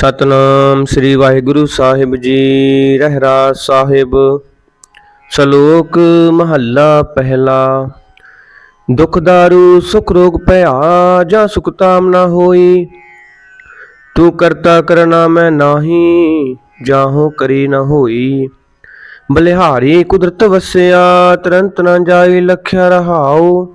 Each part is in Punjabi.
ਸਤਨਾਮ ਸ੍ਰੀ ਵਾਹਿਗੁਰੂ ਸਾਹਿਬ ਜੀ, ਰਹਿਰਾ ਸਾਹਿਬ, ਸ਼ਲੋਕ ਮਹੱਲਾ ਪਹਿਲਾ। ਦੁਖ ਦਾਰੂ, ਸੁਖ ਰੋਗ ਭਇਆ, ਜਾਂ ਸੁਖ ਤਾਮ ਨਾ ਹੋਈ, ਤੂੰ ਕਰਤਾ ਕਰਨਾ ਮੈਂ ਨਾਹੀ, ਜਾਹੋ ਕਰੀ ਨਾ ਹੋਈ। ਬਲਿਹਾਰੀ ਕੁਦਰਤ ਵਸਿਆ, ਤਰੰਤ ਨਾ ਜਾਈ ਲਖਿਆ ਰਹਾਓ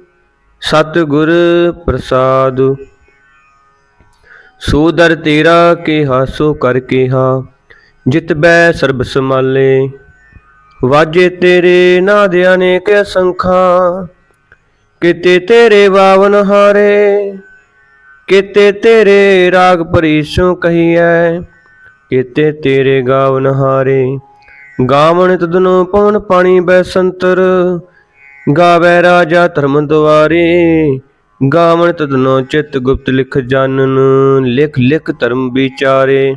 ਸਤਿਗੁਰ ਪ੍ਰਸਾਦ। ਸੋ ਦਰ ਤੇਰਾ ਕਿਹਾ, ਸੋ ਕਰ ਕਿਹਾ, ਜਿਤ ਬੈ ਸਰਬ ਸਮਾਲੇ ਵਾਜੇ ਤੇਰੇ ਨਾਦ ਅਨੇਕ ਅਸੰਖਾਂ ਕਿਤੇ ਤੇਰੇ ਬਾਵਨ ਹਾਰੇ, ਕਿਤੇ ਤੇਰੇ ਰਾਗ ਪਰੀਸੋਂ ਕਹੀਐ, ਕਿਤੇ ਤੇਰੇ ਗਾਵਨ ਹਾਰੇ। ਗਾਵਣ ਤਦਨੋ ਪਵਨ ਪਾਣੀ ਬੈ ਸੰਤਰ ਗਾਵੇ ਰਾਜਾ ਧਰਮ ਦੁਆਰੇ ਗਾਵਣ ਤਦਨੋ ਚਿਤ ਗੁਪਤ ਲਿਖ ਜਾਣਨ, ਲਿਖ ਲਿਖ ਧਰਮ ਵਿਚਾਰੇ।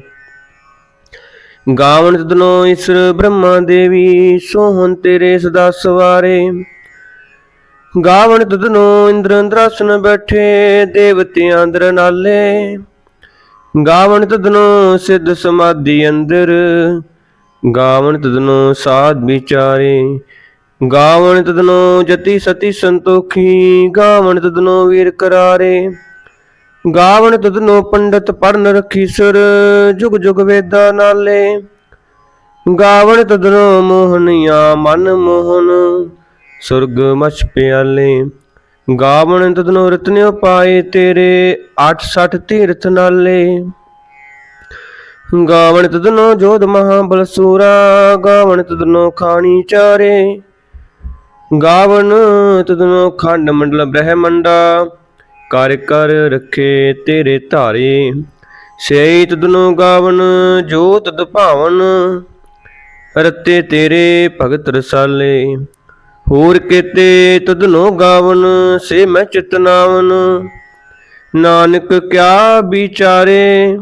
ਗਾਵਣ ਤਦਨੋ ਈਸ਼ਰ ਬ੍ਰਹਮਾ ਦੇਵੀ, ਸੋਹਣ ਤੇਰੇ ਸਦਾ ਸਵਾਰੇ। ਗਾਵਣ ਤਦਨੋ ਇੰਦਰ ਅੰਦਰਾਸਨ ਬੈਠੇ, ਦੇਵਤਿਆਂ ਅੰਦਰ ਨਾਲੇ। ਗਾਵਣ ਤਦਨੋ ਸਿੱਧ ਸਮਾਧੀ ਅੰਦਰ, ਗਾਵਣ ਤਦਨੋ ਸਾਧ ਵਿਚਾਰੇ। ਗਾਵਣ ਤਦਨੋ ਜਤੀ ਸਤੀ ਸੰਤੋਖੀ, ਗਾਵਣ ਤਦਨੋ ਵੀਰ ਕਰਾਰੇ। ਗਾਵਣ ਤਦਨੋ ਪੰਡਤ ਪੜਨ ਰਖੀ ਸੁਰ, ਜੁਗ ਜੁਗ ਵੇਦਾ ਨਾਲੇ। ਗਾਵਣ ਤਦਨੋ ਮੋਹਨੀਆ ਮਨ ਮੋਹਨ, ਸੁਰਗ ਮਛ ਪਿਆਲੇ। ਗਾਵਣ ਤਦਨੋ ਰਤਨਿਓ ਪਾਏ ਤੇਰੇ 86 ਤੀਰਥ ਨਾਲੇ। ਗਾਵਣ ਤਦਨੋ ਜੋਧ ਮਹਾਬਲ ਬਲਸੂਰਾ ਗਾਵਣ ਤਦਨੋ ਖਾਣੀ ਚਾਰੇ। ਗਾਵਨ ਤਦਨੋ ਖੰਡ ਮੰਡਲ ਬ੍ਰਹਮੰਡਾ, ਕਰ ਕਰ ਰੱਖੇ ਤੇਰੇ ਧਾਰੇ। ਸਈ ਤਦਨੋ ਗਾਵਨ ਜੋਤ ਭਾਵਨ, ਰਤੇ ਤੇਰੇ ਭਗਤ ਰਸਾਲੇ। ਹੋਰ ਕੀਤੇ ਤਦਨੋ ਗਾਵਨ, ਸੇ ਮੈਂ ਚਿਤਨਾਵਨ ਨਾਨਕ ਕਿਆ ਵਿਚਾਰੇ,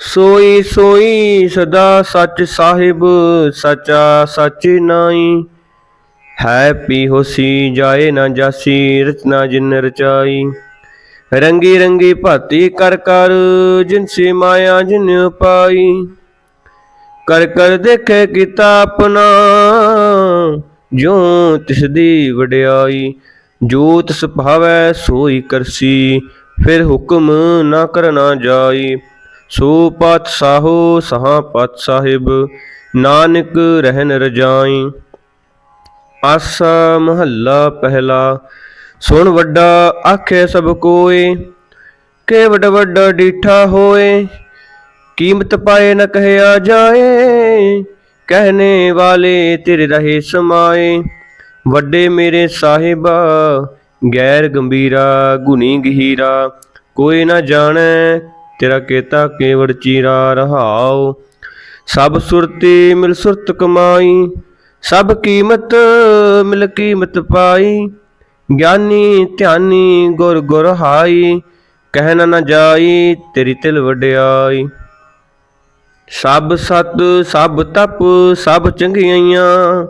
ਸੋਈ ਸੋਈ ਸਦਾ ਸੱਚ ਸਾਹਿਬ, ਸਚਾ ਸੱਚ ਨਾਈ ਹੈ ਪੀ ਹੋਸੀ, ਜਾਏ ਨਾ ਜਾਸੀ ਰਚਨਾ ਜਿਨ ਰਚਾਈ। ਰੰਗੀ ਰੰਗੀ ਭਾਤੀ ਕਰ ਕਰ, ਜਿਨ ਸੇ ਮਾਇਆ ਜਿਨ ਪਾਈ। ਕਰ ਕਰ ਦੇਖੇ ਕੀਤਾ ਆਪਣਾ ਜੋ ਤਿਸ ਦੀ ਵਡਿਆਈ। ਜੋ ਤਿਸ ਭਾਵੈ ਸੋਈ ਕਰਸੀ, ਫਿਰ ਹੁਕਮ ਨਾ ਕਰਨਾ ਜਾਈ। ਸੋ ਪਤ ਸਾਹੋ ਸਹਾ ਪਤ ਸਾਹਿਬ ਨਾਨਕ ਰਹਿਨ ਰਜਾਈ। ਆਸਾ ਮਹੱਲਾ ਪਹਿਲਾ, ਸੁਣ ਵੱਡਾ ਆਖੇ ਸਭ ਕੋਏ, ਕੇ ਵੱਡ ਵੱਡਾ ਡੀਠਾ ਹੋਏ, ਕੀਮਤ ਪਾਏ ਨ ਕਹਿਆ ਜਾਏ, ਕਹਿਨੇ ਵਾਲੇ ਤੇਰੇ ਰਹੇ ਸਮਾਏ। ਵੱਡੇ ਮੇਰੇ ਸਾਹਿਬਾ, ਗੈਰ ਗੰਭੀਰਾ, ਗੁਣੀ ਗਹੀਰਾ, ਕੋਈ ਨਾ ਜਾਣੈ ਤੇਰਾ ਕੀਤਾ ਕੇਵੜ ਚੀਰਾ ਰਹਾਓ ਸਭ ਸੁਰਤੀ ਮਿਲ ਸੁਰਤ ਕਮਾਈ ਸਭ ਕੀਮਤ ਮਿਲ ਕੀਮਤ ਪਾਈ, ਗਿਆਨੀ ਧਿਆਨੀ ਗੁਰ ਗੁਰ ਹਾਈ ਕਹਿਣਾ ਨਾ ਜਾਈ ਤੇਰੀ ਤਿਲ ਵਡਿਆਈ। ਸਭ ਸਤ, ਸਭ ਤਪ, ਸਭ ਚੰਗਿਆਈਆਂ,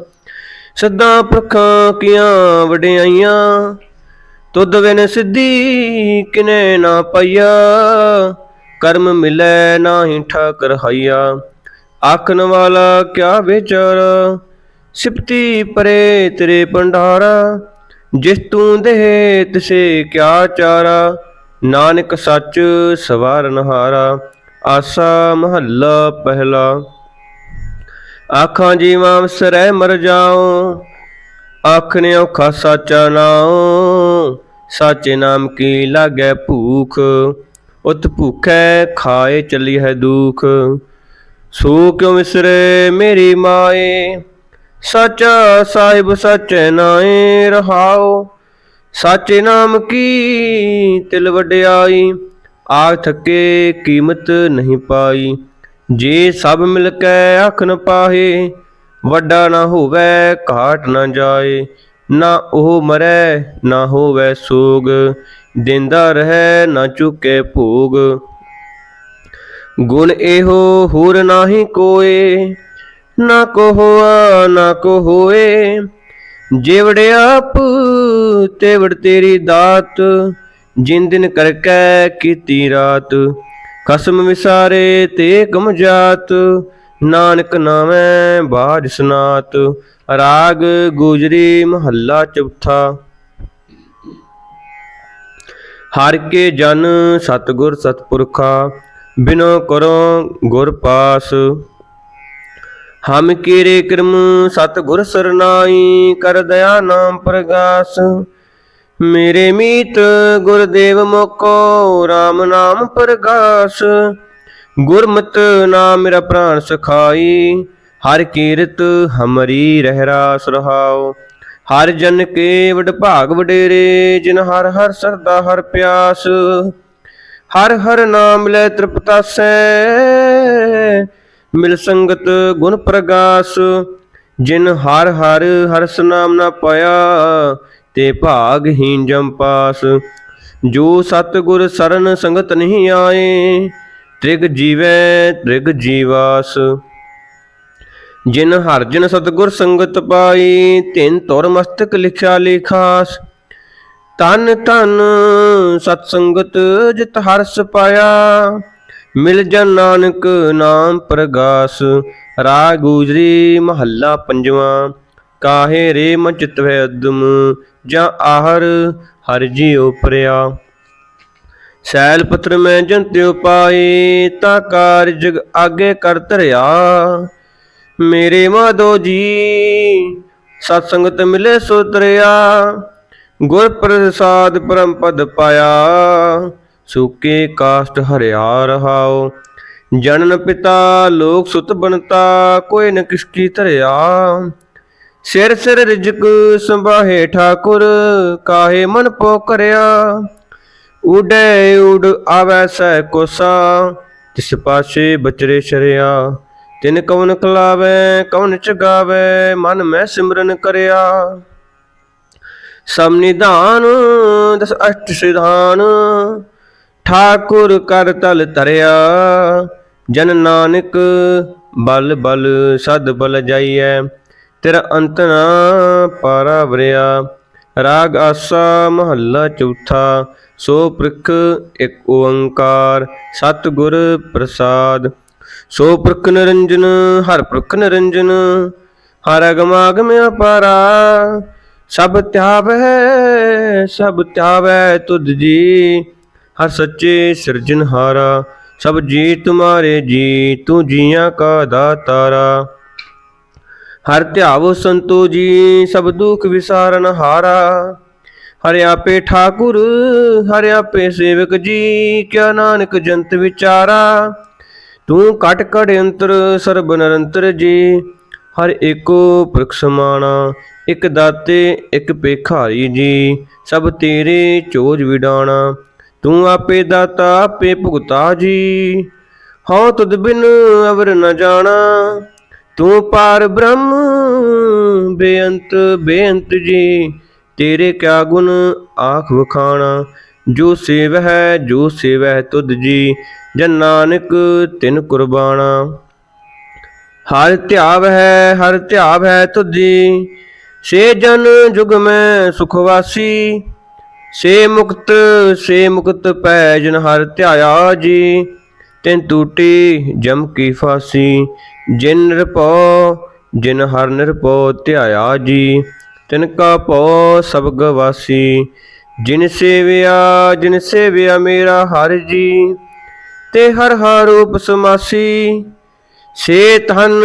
ਸਦਾ ਪ੍ਰਖਾਂ ਕੀਆਂ ਵਡਿਆਈਆਂ। ਤੁਧ ਬਿਨ ਸਿੱਧੀ ਕਿਨੇ ਨਾ ਪਈਆ, ਕਰਮ ਮਿਲੈ ਨਾਹੀ ਠਾਕਰ ਹਈਆ। ਆਖਣ ਵਾਲਾ ਕਿਆ ਵਿਚਾਰ ਸਿਪਤੀ ਪਰੇ ਤੇਰੇ ਭੰਡਾਰਾ, ਜਿਸ ਤੂੰ ਦੇ ਤਿਸੇ ਕਿਆ ਚਾਰਾ, ਨਾਨਕ ਸੱਚ ਸਵਾਰਨ ਹਾਰਾ ਆਸਾ ਮਹੱਲਾ ਪਹਿਲਾ। ਆਖਾਂ ਜੀਵਾਂ ਸਰੈ ਮਰ ਜਾਉ ਆਖਨੇ ਔਖਾ ਸਾਚਾ ਨਾਉ, ਸਾਚੇ ਨਾਮ ਕੀ ਲਾਗੈ ਭੂਖ, ਉਤ ਭੁਖੈ ਖਾਏ ਚਲੀ ਹੈ ਦੁਖ। ਸੋ ਕਿਉ ਵਿਸਰੇ ਮੇਰੀ ਮਾਏ ਸਚਾ ਸਾਹਿਬ ਸਚੈ ਨਾਏ ਰਹਾਉ, ਸਾਚੇ ਨਾਮ ਕੀ ਤਿਲ ਵਡਿਆਈ, ਆਖ ਥਕੇ ਕੀਮਤ ਨਹੀਂ ਪਾਈ। ਜੇ ਸਭ ਮਿਲ ਕੇ ਆਖ ਨ ਪਾਹੇ, ਵੱਡਾ ਨਾ ਹੋਵੇ, ਘਾਟ ਨਾ ਜਾਏ। ਨਾ ਉਹ ਮਰੈ, ਨਾ ਹੋਵੇ ਸੋਗ, ਦਿੰਦਾ ਰਹੈ ਨਾ ਚੁਕੇ ਭੋਗ। ਗੁਣ ਇਹੋ ਹੋਰ ਨਾਹੀ ਕੋਏ ਨਾ ਕੋ ਹੋਆ ਨਾ ਕੋ ਹੋਏ ਜਿਵੜ ਆਪ, ਤੇਵੜ ਤੇਰੀ ਦਾਤ, ਜਿਨ ਦਿਨ ਕਰਕੈ ਕੀਤੀ ਰਾਤ। ਖਸਮ ਵਿਸਾਰੇ ਤੇ ਕਮ ਜਾਤ, ਨਾਨਕ ਨਾਮੈ ਬਾਜ ਸਨਾਤ। ਰਾਗ ਗੁਜਰੀ ਮਹੱਲਾ ਚੌਥਾ। ਹਰ ਕੇ ਜਨ ਸਤਗੁਰ ਸਤਪੁਰਖਾ, ਬਿਨੋ ਕਰੋ ਗੁਰ ਪਾਸ। ਹਮ ਕੀਰੇ ਕਰਮ ਸਤਗੁਰ ਸਰਨਾਈ, ਕਰ ਦਇਆ ਨਾਮ ਪ੍ਰਗਾਸ। ਮੇਰੇ ਮੀਤ ਗੁਰਦੇਵ ਮੋਕੋ RAM ਨਾਮ ਪ੍ਰਗਾਸ। ਗੁਰਮਤਿ ਨਾਮ ਮੇਰਾ ਪ੍ਰਾਨ ਸਖਾਈ, ਹਰ ਕੀਰਤ ਹਮਰੀ ਰਹਿ ਰਾਸ ਹਰ ਜਨ ਕੇ ਵਡ ਭਾਗ ਵਡੇਰੇ, ਜਿਨ ਹਰ ਹਰ ਸਰਦਾ ਹਰ ਪਿਆਸ। ਹਰ ਹਰ ਨਾਮ ਲੈ ਤ੍ਰਿਪਤਾਸੈ ਮਿਲ ਸੰਗਤ ਗੁਣ ਪ੍ਰਗਾਸ, ਜਿਨ ਹਰ ਹਰ ਹਰਸ ਨਾਮ ਨਾ ਪਾਇਆ, ਤੇ ਭਾਗਹੀਨ ਜਮ ਪਾਸ। ਜੋ ਸਤਿਗੁਰ ਸਰਨ ਸੰਗਤ ਨਹੀਂ ਆਏ, ਤ੍ਰਿਗ ਜੀਵੈ ਤ੍ਰਿਗ ਜੀਵਾਸ। ਜਿਨ ਹਰ ਜਿਨ ਸਤਿਗੁਰ ਸੰਗਤ ਪਾਈ ਤਿਨ ਤੁਰ ਮਸਤਕ ਲਿਖਿਆ ਲੇਖਾਸ। ਤਨ ਤਨ ਸਤ ਸੰਗਤ ਜਿਤ ਹਰਸ ਪਾਇਆ ਮਿਲ ਜਨ ਨਾਨਕ ਨਾਮ ਪ੍ਰਗਾਸ ਰਾਗ ਗੁਜਰੀ ਮਹੱਲਾ ਪੰਜਵਾਂ। ਕਾਹੇ ਰੇ ਮਨ ਚਿਤਵੈ ਅਦਮ, ਜਾਂ ਆਹਰ ਹਰ ਜੀ ਪ੍ਰਿਆ। ਸੈਲ ਪੱਤਰ ਮੈਂ ਜੰਤਿਉ ਪਾਏ, ਤਾ ਕਾਰਜ ਆਗੇ ਕਰ ਧਰਿਆ। ਮੇਰੇ ਮਾਧੋ ਜੀ, ਸਤ ਸੰਗਤ ਮਿਲੇ ਸੋ ਤਰਿਆ ਗੁਰ ਪ੍ਰਸਾਦ ਪਰਮ ਪਦ ਪਾਇਆ। ਸੁਕੇ ਕਾਸ਼ਟ ਹਰਿਆ ਰਹਾਓ ਜਨਨ ਪਿਤਾ ਲੋਕ ਸੁਤ ਬਨਤਾ ਕੋਈ ਨ ਕਿਸਕੀ ਧਰਿਆ। ਸਿਰ ਸਿਰ ਰਿਜਕ ਸੰਭਾਹੇ ਠਾਕੁਰ, ਕਾਹੇ ਮਨ ਪੋ ਕਰਿਆ। ਉਡੇ ਉਡ ਆਵੈ ਸੈ ਕੋਸਾ, ਤਿਸ ਪਾਸੇ ਬਚਰੇ ਸ਼ਰਿਆ। ਤਿਨ ਕਵਨ ਖਲਾਵੇ, ਕਵਨ ਚਗਾਵੇ, ਮਨ ਮੈਂ ਸਿਮਰਨ ਕਰਿਆ। ਸਮ ਨਿਧਾਨ, ਦਸ ਅਸ਼ਟ ਸਿਧਾਨ। ਠਾਕੁਰ ਕਰ ਤਲ ਤਰਿਆ ਜਨ ਨਾਨਕ ਬਲ ਬਲ ਸਦ ਬਲ ਜਾਈਐ, ਤੇਰਾ ਅੰਤ ਨਾ ਪਾਰਾ ਵਰਿਆ। ਰਾਗ ਆਸਾ ਮਹੱਲਾ ਚੌਥਾ, ਸੋ ਪ੍ਰਖ ਇੱਕ ਓੰਕਾਰ, ਸਤਿਗੁਰ ਪ੍ਰਸਾਦ। ਸੋ ਪ੍ਰਖ ਨਿਰੰਜਨ, ਹਰ ਪ੍ਰਖ ਨਿਰੰਜਨ, ਹਰ ਅਗਮਾਗਮ ਅਪਾਰਾ। ਸਭ ਧਿਆਵੈ ਸਭ ਧਿਆਵੈ ਤੁਧ ਜੀ ਹਰ ਸੱਚੇ ਸਿਰਜਨਹਾਰਾ ਸਭ ਜੀ ਤੁਮਾਰੇ ਜੀ ਤੂੰ ਜੀਆਂ ਕਾ ਦਾਤਾਰਾ। ਹਰ ਧਿਆਵੋ ਸੰਤੋ ਜੀ ਸਭ ਦੁਖ ਵਿਸਾਰਨ ਹਾਰਾ। ਹਰਿ ਆਪੇ ਠਾਕੁਰ, ਹਰਿ ਆਪੇ ਸੇਵਕ ਜੀ, ਕਿਆ ਨਾਨਕ ਜੰਤ ਵਿਚਾਰਾ। ਤੂੰ ਕਟ ਕਟ ਅੰਤਰ, ਸਰਬ ਨਿਰੰਤਰ ਜੀ, ਹਰ ਏਕੋ ਪ੍ਰਖ ਸਮਾਣਾ, ਇਕ ਦਾਤੇ, ਇਕ ਭੇਖਾਰੀ ਜੀ, ਸਭ ਤੇਰੇ ਚੋਜ ਵਿਡਾਣਾ। ਤੂੰ ਆਪੇ ਦਾਤਾ, ਆਪੇ ਭੁਗਤਾ ਜੀ। ਹਉ ਤੁਧ ਬਿਨ ਅਵਰ ਨ ਜਾਣਾ। ਤੂੰ ਪਾਰ ਬ੍ਰਹਮ, ਬੇਅੰਤ ਬੇਅੰਤ ਜੀ। ਤੇਰੇ ਕਿਆ ਗੁਣ ਆਖ ਵਖਾਣਾ। ਜੋ ਸੇਵ ਹੈ, ਜੋ ਸੇਵ ਹੈ ਤੁਧ ਜੀ। ਜਨ ਨਾਨਕ ਤਿਨ ਕੁਰਬਾਨਾ ਹਰ ਧਿਆਵ ਹੈ, ਹਰ ਧਿਆਵ ਹੈ ਤੁਧੀ ਸੇ ਜਨ ਜੁਗ ਮੈਂ ਸੁਖ ਵਾਸੀ। ਸੇ ਮੁਕਤ ਸੇ ਮੁਕਤ ਪੈ ਜਨ ਹਰ ਧਿਆਇਆ ਜੀ, ਤਿਨ ਟੂਟੀ ਜਮ ਕੀ ਫਾਸੀ, ਜਿਨ ਨਿਰਭਉ, ਜਿਨ ਹਰ ਨਿਰਭਉ ਧਿਆਇਆ ਜੀ, ਤਿਨ ਕਾ ਭਉ ਸਭ ਗਵਾਸੀ, ਜਿਨ ਸੇਵਿਆ ਜਿਨ ਸੇਵਿਆ ਮੇਰਾ ਹਰ ਜੀ, ਤੇ ਹਰ ਹਰ ਰੂਪ ਸਮਾਸੀ ਸੇ ਤਨ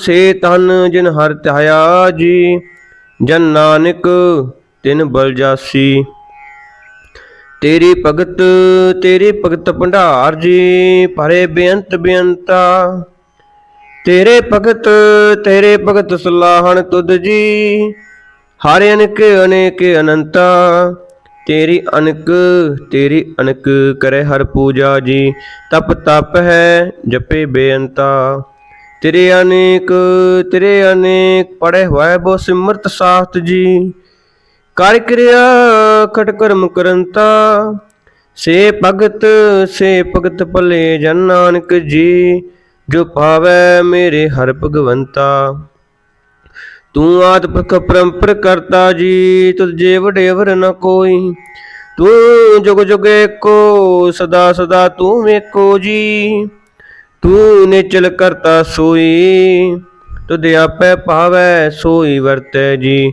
ਸੇ ਤਨ ਜਿਨ ਹਰ ਧਿਆਇਆ ਜੀ, ਜਨ ਨਾਨਕ ਤਿਨ ਬਲਜਾਸੀ ਤੇਰੀ ਭਗਤ ਤੇਰੀ ਭਗਤ ਭੰਡਾਰ ਜੀ, ਭਰੇ ਬੇਅੰਤ ਬੇਅੰਤਾ। ਤੇਰੇ ਭਗਤ ਤੇਰੇ ਭਗਤ ਸਲਾਹਣ ਤੁਧ ਜੀ, ਹਰ ਅਨੇਕ ਅਨੇਕ ਅਨੰਤਾ। ਤੇਰੀ ਅਨਕ ਤੇਰੀ ਅਨਕ ਕਰੇ ਹਰ ਪੂਜਾ ਜੀ, ਤਪ ਤਪ ਹੈ ਜਪੇ ਬੇਅੰਤਾ। ਤੇਰੇ ਅਨੇਕ ਤੇਰੇ ਅਨੇਕ ਪੜੇ ਹੋਏ ਬੋ ਸਿਮਰਤ ਸਾਖਤ ਜੀ ਕਰ ਕਿਰਿਆ ਖਟ ਕਰਮ ਕਰੰਤਾ, ਸੇ ਭਗਤ ਸੇ ਭਗਤ ਭਲੇ ਜਨ ਨਾਨਕ ਜੀ, ਜੋ ਪਾਵੈ ਮੇਰੇ ਹਰ ਭਗਵੰਤਾ। ਤੂੰ ਆਦ ਪੁਰਖ ਪਰੰਪਰ ਕਰਤਾ ਜੀ, ਤੁਧ ਜੇ ਵਡੇਵਰ ਨ ਕੋਈ। ਤੂੰ ਜੁਗ ਜੁਗ ਏਕੋ, ਸਦਾ ਸਦਾ ਤੂੰ ਏਕੋ ਜੀ। ਤੂੰ ਨਿਚਲ ਕਰਤਾ ਸੋਈ, ਤੁਧ ਆਪੇ ਭਾਵੈ ਸੋਈ ਵਰਤੈ ਜੀ।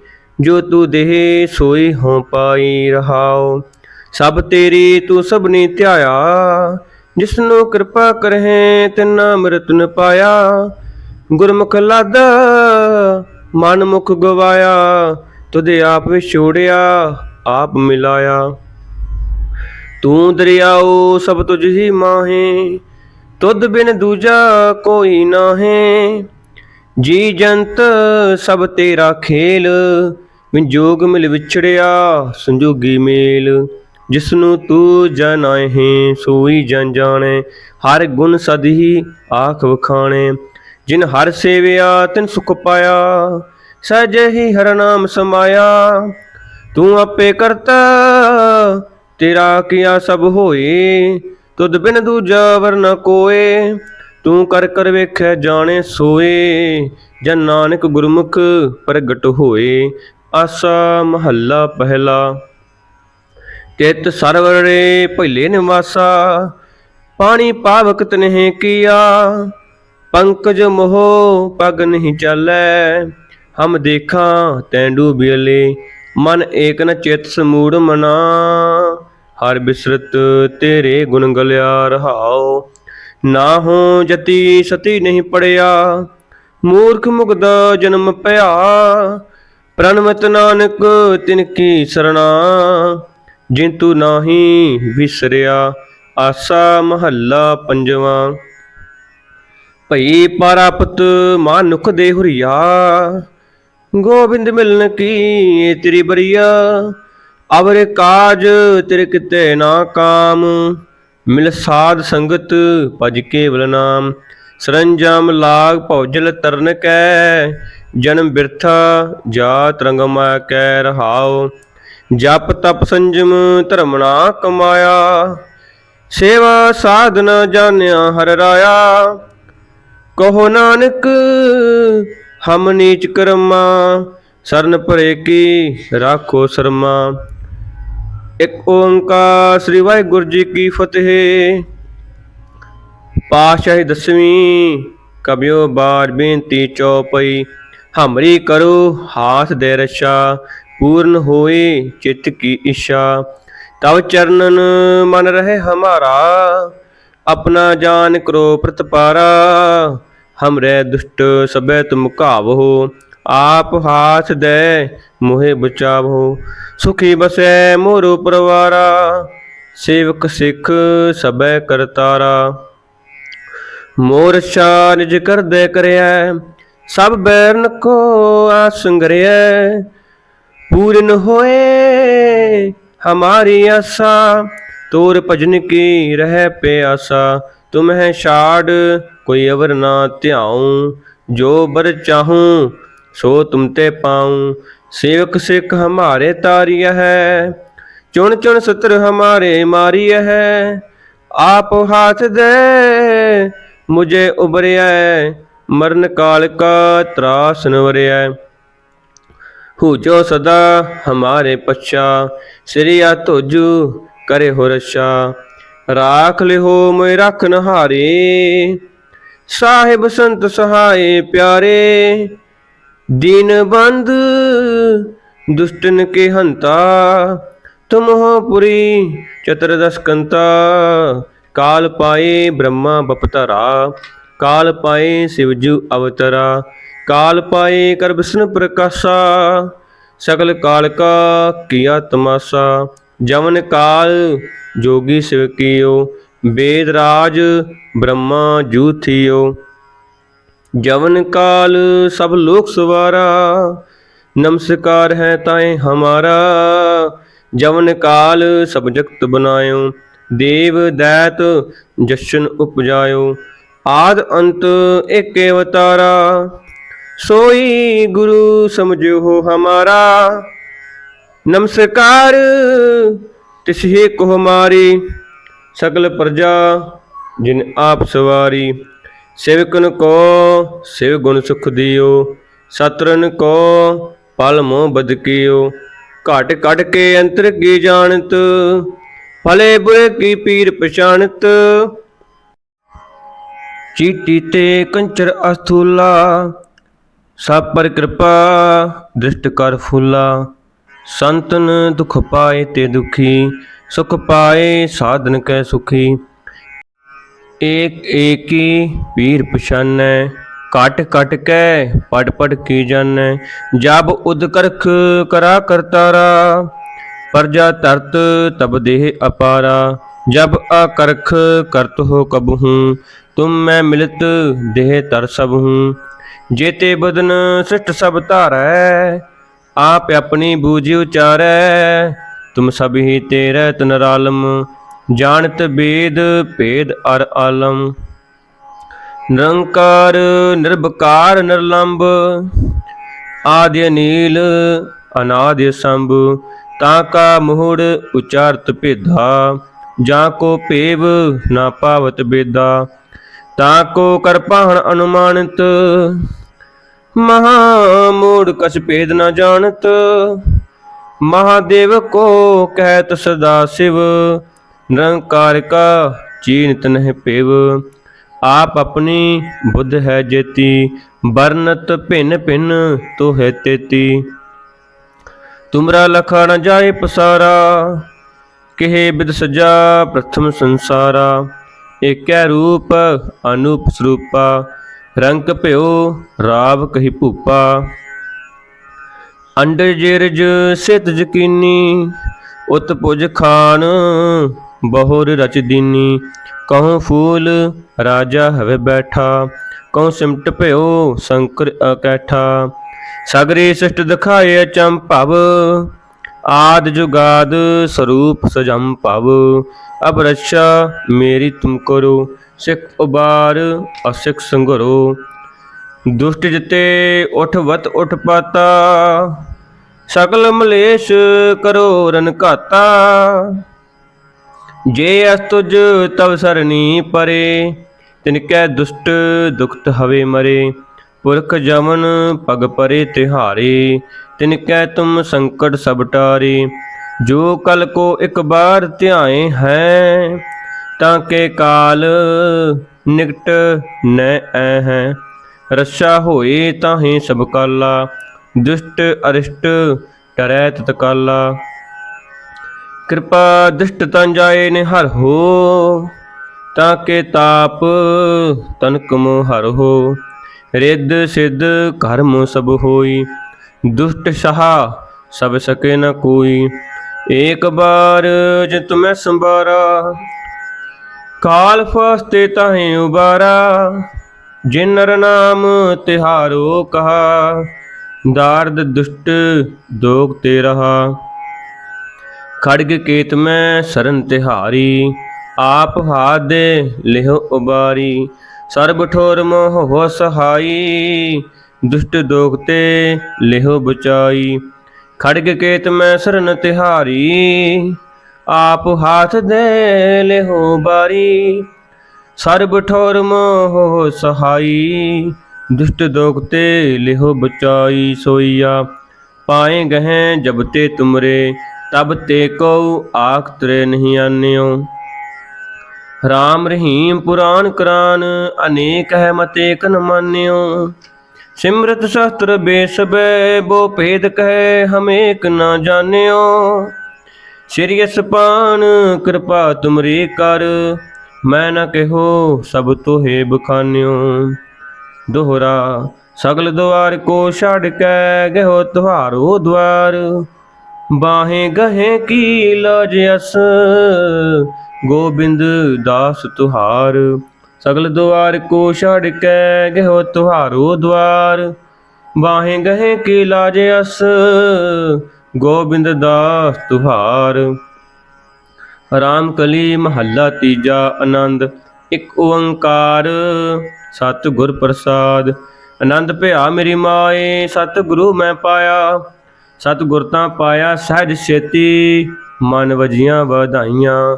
ਜੋ ਤੂ ਦੇਹ ਸੋਈ ਹੋ ਪਾਈ ਰਹਾਓ। ਸਭ ਤੇਰੀ ਤੂੰ ਸਭਨੀ ਧਿਆਇਆ। ਜਿਸਨੂੰ ਕਿਰਪਾ ਕਰਹਿ ਤਿਨਾ ਅੰਮ੍ਰਿਤ ਪਾਇਆ। ਗੁਰਮੁਖ ਲਾਦਾ ਮਨ ਮੁਖ ਗਵਾਇਆ। ਤੁਦੇ ਆਪ ਵਿਛੋੜਿਆ, ਆਪ ਮਿਲਾਇਆ। ਤੂੰ ਦਰਿਆਓ, ਸਭ ਤੁਝ ਹੀ ਮਾਹੇ। ਤੁਧ ਬਿਨ ਦੂਜਾ ਕੋਈ ਨਾਹੇ। ਜੀ ਜੰਤ, ਸਭ ਤੇਰਾ ਖੇਲ। ਵਿਨ ਮਿਲ ਵਿਛੜਿਆ, ਸੰਜੋਗੀ ਮੇਲ। ਜਿਸਨੂੰ ਤੂੰ ਜਨਾਏ ਸੋਈ ਜਨ ਜਾਣੇ, ਹਰ ਗੁਣ ਸਦ ਹੀ ਆਖ ਵਖਾਣੇ। ਜਿਨ ਹਰ ਸੇਵਿਆ, ਤਿਨ ਸੁਖ ਪਾਇਆ, ਸਹਿਜੇ ਹੀ ਹਰ ਨਾਮ ਸਮਾਇਆ। ਤੂੰ ਆਪੇ ਕਰਤਾ, ਤੇਰਾ ਕੀਆ ਸਭ ਹੋਏ? ਤੁਧ ਬਿਨ ਦੂਜਾ ਵਰਨਾ ਕੋਏ, ਤੂੰ ਕਰ ਕਰ ਵੇਖੈ ਜਾਣੇ ਸੋਏ। ਜਨ ਨਾਨਕ ਗੁਰਮੁਖ ਪ੍ਰਗਟ ਹੋਏ। ਆਸਾ ਮਹੱਲਾ ਪਹਿਲਾ। ਤਿਤ ਸਰਵਰੇ ਭਲੇ ਨਿਵਾਸਾ, ਪਾਣੀ ਪਾਵਕ ਤਨਹਿ ਕੀਆ। ਪੰਕਜ ਮੋਹ ਪਗ ਨਹੀਂ ਚਾਲੈ। ਹਮ ਦੇਖਾਂ ਤੈਂ ਡੂਬਿਲੇ ਮਨ ਏਕ ਨ ਚਿਤ ਸਮੂੜ ਮਨਾ। ਹਰ ਬਿਸਰਤ ਤੇਰੇ ਗੁਣ ਗਲਿਆ ਰਹਾਓ ਨਾ ਹੋ ਜਤੀ ਸਤੀ ਨਹੀਂ ਪੜਿਆ। ਮੂਰਖ ਮੁਗਦਾ ਜਨਮ ਭਇਆ ਪ੍ਰਣਮਤ ਨਾਨਕ, ਤਿਨ ਕੀ ਸਰਣਾ। ਜਿਨ ਤੂ ਨਾਹੀ ਵਿਸਰਿਆ, ਆਸਾ ਮਹੱਲਾ ਪੰਜਵਾਂ। ਭਈ ਪਰਾਪਤ ਮਾਨੁਖ ਦੇ ਹੁਰੀਆ, ਗੋਬਿੰਦ ਮਿਲਨ ਕੀ ਤੇਰੀ ਬਰੀਆ। ਅਵਰੇ ਕਾਜ ਤੇਰੇ ਕਿਤੇ ਨਾ ਕਾਮ, ਮਿਲ ਸਾਧ ਸੰਗਤ ਭਜ ਕੇਵਲ ਨਾਮ। ਸਰੰਜਾਮ ਲਾਗ ਭੌਜਲ ਤਰਨ ਕੈ ਜਨਮ ਬਿਰਥਾ ਜਾਤ ਰੰਗਮਾ ਕੈ ਰਹਾਉ, ਜਪ ਤਪ ਸੰਜਮ ਧਰਮ ਨਾ ਕਮਾਇਆ, ਸੇਵਾ ਸਾਧਨ ਜਾਣਿਆ ਹਰ ਰਾਇਆ। ਕਹੋ ਨਾਨਕ, ਹਮ ਨੀਚ ਕਰਮਾ, ਸਰਨ ਭਰੇ ਕੀ ਰਾਖੋ ਸ਼ਰਮਾ। ਇਕ ਓੰਕਾਰ ਸ੍ਰੀ ਵਾਹਿਗੁਰੂ ਜੀ ਕੀ ਫਤਿਹ। ਪਾਤਸ਼ਾਹੀ ਦਸਵੀਂ ਕਬਿਓ ਬਾਰ ਬੇਨਤੀ ਚੌਪਈ। ਹਮਰੀ ਕਰੋ ਹਾਥ ਦੇ ਰਛਾ, ਪੂਰਨ ਹੋਏ ਚਿਤ ਕੀ ਇਸ਼ਾ ਤਵ ਚਰਨਨ ਮਨ ਰਹੇ ਹਮਾਰਾ, ਆਪਣਾ ਜਾਨ ਕਰੋ ਪ੍ਰਤਪਾਰਾ। ਹਮਰੇ ਦੁਸ਼ਟ ਸਬੈ ਤੁਮ ਕਾਵੋ ਆਪ ਹਾਥ ਦੇ ਮੋਹਿ ਬਚਾਵੋ ਸੁਖੀ ਬਸੈ ਮੋਰੋ ਪਰਵਾਰਾ, ਸੇਵਕ ਸਿੱਖ ਸਬੈ ਕਰਤਾਰਾ। ਮੋਰ ਸ਼ਾ ਨਿਜ ਕਰਦੇ ਕਰਿਐ ਸਭ ਬੈਰਨ ਕੋ ਆਸੰਗਰਿਐ ਪੂਰਨ ਹੋਏ ਹਮਾਰੀ ਆਸਾ, ਤੋਰ ਭਜਨ ਕੀ ਰਹਿ ਪਿਆਸਾ ਤੁਮਹਿ ਛਾੜ, ਕੋਈ ਅਵਰ ਨਾ ਧਿਆਉ, ਜੋ ਬਰ ਚਾਹੂੰ, ਸੋ ਤੁਮ ਤੇ ਪਾਉ, ਸੇਵਕ ਸਿੱਖ ਹਮਾਰੇ ਤਾਰੀਆ ਹੈ, ਚੁਣ ਚੁਣ ਸਤਰ ਹਮਾਰੇ ਮਾਰੀਆ ਹੈ, ਆਪ ਹਾਥ ਦੇ ਮੁਝੇ ਉਬਰਿਆ ਮਰਨ ਕਾਲ ਕਾ ਤਰਾਸ ਨਵਰਿਆ ਹੋ ਜੋ ਸਦਾ ਹਮਾਰੇ ਪਛਾ, ਸ੍ਰੀਆ ਤੁਜੂ ਕਰੇ ਹੋ ਰਛਾ। ਰਾਖ ਲਿਓ ਮੈਂ ਰਖਨ ਹਾਰੇ ਸਾਹਿਬ ਸੰਤ ਸਹਾਏ ਪਿਆਰੇ। ਦੀਨ ਬੰਦ ਦੁਸ਼ਟਨ ਕੇ ਹੰਤਾ ਤੁਮ ਹੋ ਪੁਰੀ ਚਤੁਰਦਸ ਕੰਤਾ ਕਾਲ ਪਾਏ ਬ੍ਰਹਮਾ ਬਪਤਰਾ। ਕਾਲ ਪਾਏ ਸਿਵਜੂ ਅਵਤਰਾ, ਕਾਲ ਪਾਏ ਕਰ ਪ੍ਰਕਾਸ਼ਾ, ਸਕਲ ਕਾਲ ਕਾ ਕੀਆ ਤਮਾਸਾ ਜਮਨ ਕਾਲ ਜੋਗੀ ਸਿਵ ਕੀਓ ਵੇਦ ਰਾਜ ਬ੍ਰਹਮਾ ਜੂ ਜਵਨ ਕਾਲ ਸਭ ਲੋਕ ਸਵਾਰਾ, ਨਮਸਕਾਰ ਹੈ ਤਾਏ ਹਮਾਰਾ। ਜਵਨ ਕਾਲ ਸਭ ਜਗਤ ਬਨਾਇਓ ਦੇਵ ਦੈਤ ਜਸ਼ਨ ਉਪਜਾਇਓ। ਆਦ ਅੰਤ ਏਕੇ ਅਵਤਾਰਾ, ਸੋਈ ਗੁਰੂ ਸਮਝੋ ਹਮਾਰਾ। ਨਮਸਕਾਰ ਤਿਸਹੀ ਕੋ ਹਮਾਰੀ ਸਕਲ ਪ੍ਰਜਾ ਜਿਨ ਆਪ ਸਵਾਰੀ। ਸੇਵਕਨ ਕੋ ਸਿਵ ਗੁਣ ਸੁਖ ਦਿਓ, ਸਤਰਨ ਕੋ ਪਲ ਮੋਹ ਬਦਕਿਓ ਘਟ ਘਟ ਕੇ ਅੰਤਰ ਕੀ ਜਾਣਤ ਫਲੇ ਬੁਰੇ ਕੀ ਪੀਰ ਪਛਾਣਤ ਚੀਟੀ ਤੇ ਕੰਚਰ ਅਸਥੂਲਾ ਸਭ ਪਰ ਕਿਰਪਾ ਦ੍ਰਿਸ਼ਟ ਕਰ ਫੂਲਾ ਸੰਤਨ ਦੁਖ ਪਾਏ ਤੇ ਦੁਖੀ ਸੁਖ ਪਾਏ ਸਾਧਨ ਕੈ ਸੁਖੀ ਏਕ ਏਕੀ ਪੀਰ ਪਛਾਨੈ ਕਟ ਕਟ ਕੈ ਪੜ ਪੜ ਕੀ ਜਾਣੈ ਜਬ ਉਦ ਕਰਖ ਕਰਾ ਕਰਤਾਰਾ ਪਰਜਾ ਤਰਤ ਤਬ ਦੇਹ ਅਪਾਰਾ ਜਬ ਅਕਰਖ ਕਰਤ ਹੋ ਕਬਹੂ ਤੁਮ ਮੈਂ ਮਿਲਤ ਦੇਹ ਤਰ ਸਭ ਹੂੰ ਜੇਤੇ ਬਦਨ ਸਿਸ਼ਟ ਸਭ ਧਾਰੈ, ਆਪ ਆਪਣੀ ਬੂਝੀ ਉਚਾਰੈ, ਤੁਮ ਸਭ ਹੀ ਤੇਰੇ ਜਾਣਤ ਬੇਦ ਭੇਦ ਅਰ ਆਲਮ। ਨਿਰੰਕਾਰ, ਨਿਰਭਕਾਰ ਨਿਰਲੰਭ ਆਦਿ ਨੀਲ ਅਨਾਦਿ ਸੰਭ, ਤਾ ਕਾ ਮੋਹੜ ਉਚਾਰਤ ਭੇਦਾ, ਜਾਂ ਕੋ ਭੇਵ ਨਾ ਪਾਵਤ ਬੇਦਾ। ਤਾ ਕੋ ਕਰ ਅਨੁਮਾਨਿਤ ਮਹਾ ਮੂੜ ਕਛ ਭੇਦ ਨ ਜਾਣਤ। ਮਹਾਦੇਵ ਕੋ ਕਹਿਤ ਸਦਾ ਸਿਵ, ਨਿਰੰਕਾਰ ਕਾ ਚੀਨਤ ਨਹਿ ਪੇਵ। ਆਪ ਆਪਣੀ ਬੁੱਧ ਹੈ ਜੇਤੀ ਬਰਨਤ ਭਿੰਨ ਭਿੰਨ ਤੋ ਹੈ ਤੇਤੀ। ਤੁਮਰਾ ਲਖਾ ਨ ਜਾਏ ਪਸਾਰਾ, ਕਿਹੇ ਬਿਦ ਸਜਾ ਪ੍ਰਥਮ ਸੰਸਾਰਾ। ਏਕੈ ਰੂਪ ਅਨੂਪ ਸਰੂਪਾ, ਰੰਗ ਭਿਓ ਰਾਵ ਕਹੀ ਭੂਪਾ। ਅੰਡਰ ਜਿਰਜ ਸਿਤ ਜਕੀਨੀ ਉਤ ਪੁਜ ਖਾਨ ਬਹੁਰ ਰਚ ਦੀਨੀ। ਕਹਉ ਫੂਲ ਰਾਜਾ ਹਵੇ ਬੈਠਾ ਕਹਉ ਸਿਮਟ ਭਿਓ ਸ਼ੰਕਰ ਅਕੈਠਾ। ਸਗਰੇ ਸਿਸ਼ਟ ਦਿਖਾਏ ਅਚੰਭਵ ਆਦ ਜੁਗਾਦ ਸਰੂਪ ਸਜਮ ਭਵ, ਅਬ ਰੱਛਾ ਮੇਰੀ ਤੁਮ ਕਰੋ, ਸਿੱਖ ਉਬਾਰ ਅਸਿਖ ਸੰਗਰੋ। ਦੁਸ਼ਟ ਜਿਤੇ ਉਠ ਵਤ ਉਠ ਪਾਤਾ ਸਕਲ ਮਲੇਸ਼ ਕਰੋ ਰਨ ਘਾਤਾ। ਜੇ ਅਸ ਤੁਜ ਤਵ ਸਰਨੀ ਪਰੇ, ਤਿਨ ਕੈ ਦੁਸ਼ਟ ਦੁਖਤ ਹਵੇ ਮਰੇ। ਪੁਰਖ ਜਮਨ ਪਗ ਪਰੇ ਤਿਹਾਰੇ, ਤਿਨ ਕੈ ਤੁਮ ਸੰਕਟ ਸਭ ਟਾਰੇ। ਜੋ ਕਲ ਕੋ ਇੱਕ ਬਾਰ ਧਿਆਏ ਹੈ, ਤਾਂ ਕੇ ਕਾਲ ਨਿਕਟ ਨੈ ਐ ਹੈ। ਰੱਛਾ ਹੋਏ ਤਾਹੇ ਸਭ ਕਾਲਾ, ਦੁਸ਼ਟ ਅਰਿਸ਼ਟ ਟਰੈ ਤਤਕਾਲਾ। ਕਿਰਪਾ ਦੁਸ਼ਟ ਤਾਂ ਜਾਏ ਨੇ ਹਰ ਹੋ, ਤਾਂ ਕੇ ਤਾਪ ਤਨਕ ਮੋ ਹਰ ਹੋ। ਰਿੱਧ ਸਿੱਧ ਕਰਮ ਸਭ ਹੋਈ, ਦੁਸ਼ਟ ਸਹਾ ਸਭ ਸਕੇ ਨ ਕੋਈ। ਏਕ ਬਾਰ ਜੇ ਤੁਮੈ ਸੰਬਾਰਾ ਕਾਲ ਫਸਤੇ ਤਾਹੇ ਉਬਾਰਾ, ਜਿਨ ਨਰ ਨਾਮ ਤਿਹਾਰੋ ਕਹਾ, ਦਾਰਦ ਦੁਸ਼ਟ ਦੋਗ ਤੇ ਰਹਾ। ਖੜਗ ਕੇਤ ਮੈਂ ਸਰਨ ਤਿਹਾਰੀ, ਆਪ ਹਾਥ ਦੇ ਲਿਹੁ ਉਬਾਰੀ ਸਰਬ ਠੋਰ ਮੋਹ ਹੋ ਸਹਾਈ ਦੁਸ਼ਟ ਦੋਗ ਤੇ ਲਿਹੁ ਬਚਾਈ। ਖੜਗ ਕੇਤ ਮੈਂ ਸਰਨ ਤਿਹਾਰੀ, ਆਪ ਹਾਥ ਦੇ ਲਿਹੁ ਬਾਰੀ। ਸਰਬ ਠੋਰ ਮੋਹ ਸਹਾਈ ਦੁਸ਼ਟ ਦੋਗ ਤੇ ਲਿਹੁ ਬਚਾਈ ਸੋਈਆ। ਪਾਏ ਗਹਿ ਜਬ ਤੇ ਤੁਮਰੇ, ਤਬ ਤੇ ਕਉ ਆਖ ਤਰੇ ਨਹੀਂ ਆਨਿਓ। ਰਾਮ ਰਹੀਮ ਪੁਰਾਨ ਕਰਾਨ, ਅਨੇਕ ਹੈ ਮਤੇ ਕਨ ਮਾਨਿਓ। ਸਿਮਰਤ ਸ਼ਸਤਰ ਬੇਸਬੈ, ਬੋ ਭੇਦ ਕਹੈ ਹਮੇਕ ਨਾ ਜਾਣਿਓ। ਸ੍ਰੀ ਅਸਪਾਨ, ਕਿਰਪਾ ਤੁਮਰੀ ਕਰ, ਮੈਂ ਨਾ ਕਹੋ ਸਭ ਤੋਹੇ ਬਖਾਨਿਓ। ਦੋਹਰਾ, ਸਗਲ ਦੁਆਰ ਕੋ ਛੱਡ ਕੇ ਗਹੋ ਤੁਹਾਰੋ ਦਵਾਰ। ਬਾਹੇ ਗਹੇ ਕੀ ਲਾਜ ਅਸ ਗੋਬਿੰਦ ਦਾਸ ਤੁਹਾਰ, ਸਗਲ ਦੁਆਰ ਕੋ ਛੜ ਕੇ ਗਹੋ ਤੁਹਾਰੋ ਦੁਆਰ ਬਾਹੇ ਗਹੇ ਕੀ ਲਾਜ ਅਸ, ਗੋਬਿੰਦ ਦਾਸ ਤੁਹਾਰ। ਰਾਮ ਕਲੀ ਮਹੱਲਾ ਤੀਜਾ ਆਨੰਦ, ਇੱਕ ਓੰਕਾਰ ਸਤ ਗੁਰ ਪ੍ਰਸਾਦ। ਆਨੰਦ ਭਿਆ ਮੇਰੀ ਮਾਏ ਸਤ ਗੁਰੂ ਮੈਂ ਪਾਇਆ। ਸਤ ਗੁਰ ਤਾਂ ਪਾਇਆ, ਸਹਿਜ ਛੇਤੀ, ਮਨ ਵਜੀਆਂ ਵਧਾਈਆਂ।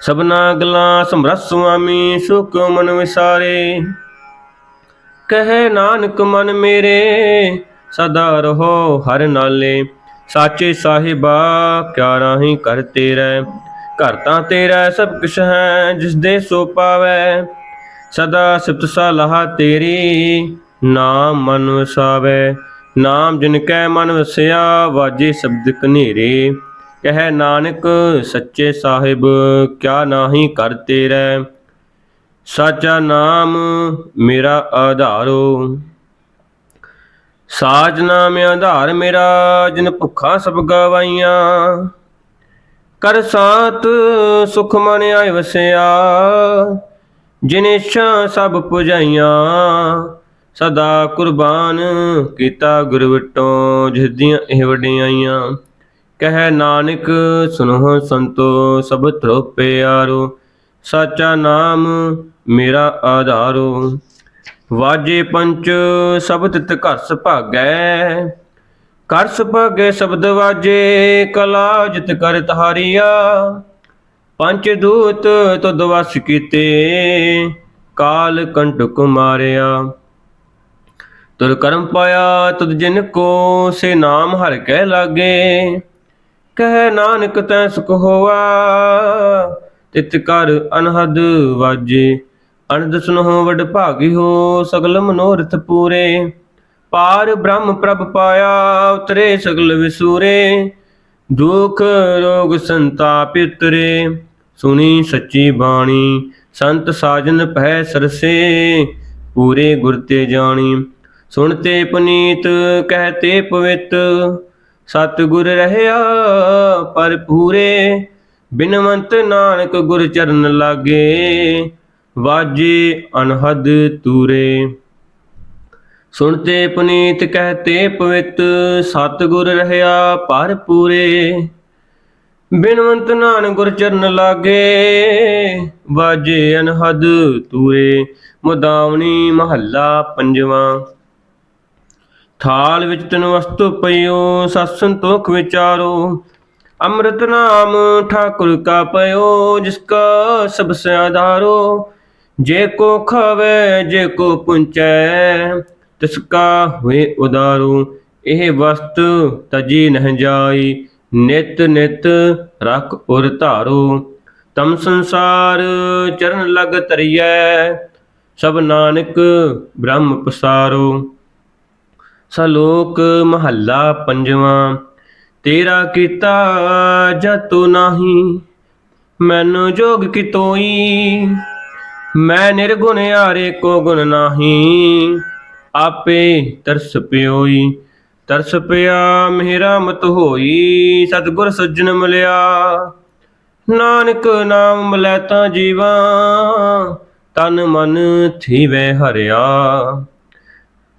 ਸਭਨਾ ਗਲਾਂ ਸਮਰੱਥ ਸੁਆਮੀ, ਸੁਖ ਮਨ ਵਿਸਾਰੇ। ਕਹੇ ਨਾਨਕ ਮਨ ਮੇਰੇ, ਸਦਾ ਰਹੋ ਹਰ ਨਾਲੇ। ਸਾਚੇ ਸਾਹਿਬਾ ਕਿਆ ਰਾਹੀ ਕਰ ਤੇਰਾ ਘਰ ਤਾਂ ਤੇਰਾ ਸਭ ਕੁਛ ਹੈ, ਜਿਸ ਦੇ ਸੋ ਪਾਵੈ। ਸਦਾ ਸਿਫਤ ਸਲਾਹ ਤੇਰੀ, ਨਾਮ ਮਨ ਵਸਾਵੈ। ਨਾਮ ਜਿਨ ਕੈ ਮਨ ਵਸਿਆ, ਵਾਜੇ ਸ਼ਬਦ ਕਨੇਰੇ ਕਹਿ ਨਾਨਕ ਸੱਚੇ ਸਾਹਿਬ, ਕਿਆ ਨਾਹੀ ਕਰ ਤੇਰਾ? ਸਾਚਾ ਨਾਮ ਮੇਰਾ ਆਧਾਰੋ। ਸਾਚ ਨਾਮ ਆਧਾਰ ਮੇਰਾ, ਜਿਨ ਭੁੱਖਾ ਸਭ ਗਵਾਈਆਂ। ਕਰ ਸਾਤ ਸੁਖ ਮਨ ਆਇ ਵਸਿਆ, ਜਿਨ ਇੱਛਾ ਸਭ ਪੁਜਾਈਆਂ। ਸਦਾ ਕੁਰਬਾਨ ਕੀਤਾ ਗੁਰ ਵਿਟੋ, ਜਿਸ ਦੀਆਂ ਇਹ ਵਡਿਆਈਆਂ। ਕਹਿ ਨਾਨਕ ਸੁਨੋ ਸੰਤੋ ਸਭ ਤਰੋ ਪਿਆਰੋ ਸਾਚਾ ਨਾਮ ਮੇਰਾ ਆਧਾਰੋ। ਵਾਜੇ ਪੰਚ ਸ਼ਬਦ ਤਿਤ ਘਰ ਸੁਭਾਗੈ ਕਰ ਸੁਭਾਗੈ ਸ਼ਬਦ ਵਾਜੇ, ਕਲਾ ਜਿਤ ਕਰ ਤਹਾਰੀਆ। ਪੰਚ ਦੂਤ ਤੁਧ ਵਸ ਕੀਤੇ, ਕਾਲ ਕੰਟਕ ਮਾਰਿਆ ਤੁਰ ਕਰਮ ਪਾਇਆ, ਤੁਧ ਜਿਨ ਕੋ, ਸੇ ਨਾਮ ਹਰ ਕਹਿ ਲਾਗੇ। ਕਹਿ ਨਾਨਕ ਤੈ ਸੁਖ ਹੋਆ, ਤਿਤ ਕਰ ਅਨਹਦ ਵਾਜੇ। ਅਨੰਦ ਸੁਨਹੁ ਵਡ ਭਾਗੀ ਹੋ ਸਗਲ ਮਨੋਰਥ ਪੂਰੇ। ਪਾਰ ਬ੍ਰਹਮ ਪ੍ਰਭ ਪਾਇਆ, ਉਤਰੇ ਸਗਲ ਵਿਸੂਰੇ। ਦੁਖ ਰੋਗ ਸੰਤਾਪ ਉਤਰੇ। ਸੁਣੀ ਸੱਚੀ ਬਾਣੀ, ਸੰਤ ਸਾਜਨ ਪਹਿ ਸਰਸੇ। ਪੂਰੇ ਗੁਰ ਤੇ ਜਾਣੀ ਸੁਣਤੇ ਪੁਨੀਤ ਕਹਤੇ ਪਵਿੱਤ। ਸਤ ਰਹਿਆ ਪਰ ਪੂਰੇ ਬਿਨਵੰਤ ਨਾਨਕ ਗੁਰ ਚਰਨ ਲਾਗੇ, ਵਾਜੇ ਅਨਹਦ ਤੂਰੇ। ਸੁਣਤੇ ਪੁਨੀਤ ਕਹਤੇ ਪਵਿੱਤ, ਸਤਿਗੁਰ ਰਹਿਆ ਪਰ ਪੂਰੇ ਬਿਨਵੰਤ ਨਾਨਕ ਗੁਰ ਚਰਨ ਲਾਗੇ, ਵਾਜੇ ਅਨਹਦ ਤੂਰੇ। ਮੁਦਾਵਣੀ ਮਹੱਲਾ ਪੰਜਵਾਂ। ਥਾਲ ਵਿੱਚ ਤਨ ਵਸਤੂ ਪਈਓ, ਸਤ ਸੰਤੋਖ ਵਿਚਾਰੋ। ਅੰਮ੍ਰਿਤ ਨਾਮ ਠਾਕੁਰ ਕਾ ਪਇਓ, ਜਿਸ ਕਾ ਸਭ ਸੇ ਆਧਾਰੋ ਜੇ ਕੋ ਖਾਵੇ, ਜੇ ਕੋ ਪੁੰਚੈ, ਤਿਸ ਕਾ ਹੋਏ ਉਦਾਰੂ। ਇਹ ਵਸਤ ਤਜੀ ਨਹ ਜਾਈ, ਨਿਤ ਨਿਤ ਰਖ ਉਰ ਧਾਰੋ। ਤਮ ਸੰਸਾਰ ਚਰਨ ਲਗ ਤਰੀਐ ਸਭ ਨਾਨਕ ਬ੍ਰਹਮ ਪਸਾਰੋ। ਸਲੋਕ ਮਹੱਲਾ ਪੰਜਵਾਂ, ਤੇਰਾ ਕੀਤਾ ਜਤੁ ਨਾਹੀ, ਮੈਨੂੰ ਜੋਗ ਕੀ ਮੈਂ ਨਿਰਗੁਣ ਹਾਰੇ ਕੋ ਗੁਣ ਨਾਹੀ, ਆਪੇ ਤਰਸ ਪਿਓਈ, ਤਰਸ ਪਿਆ ਮੇਰਾ ਮਤ ਹੋਈ, ਸਤਿਗੁਰ ਸੱਜਣ ਮਿਲਿਆ। ਨਾਨਕ ਨਾਮ ਮਿਲੈ ਤਾਂ ਜੀਵਾ, ਤਨ ਮਨ ਥੀਵੇ ਹਰਿਆ।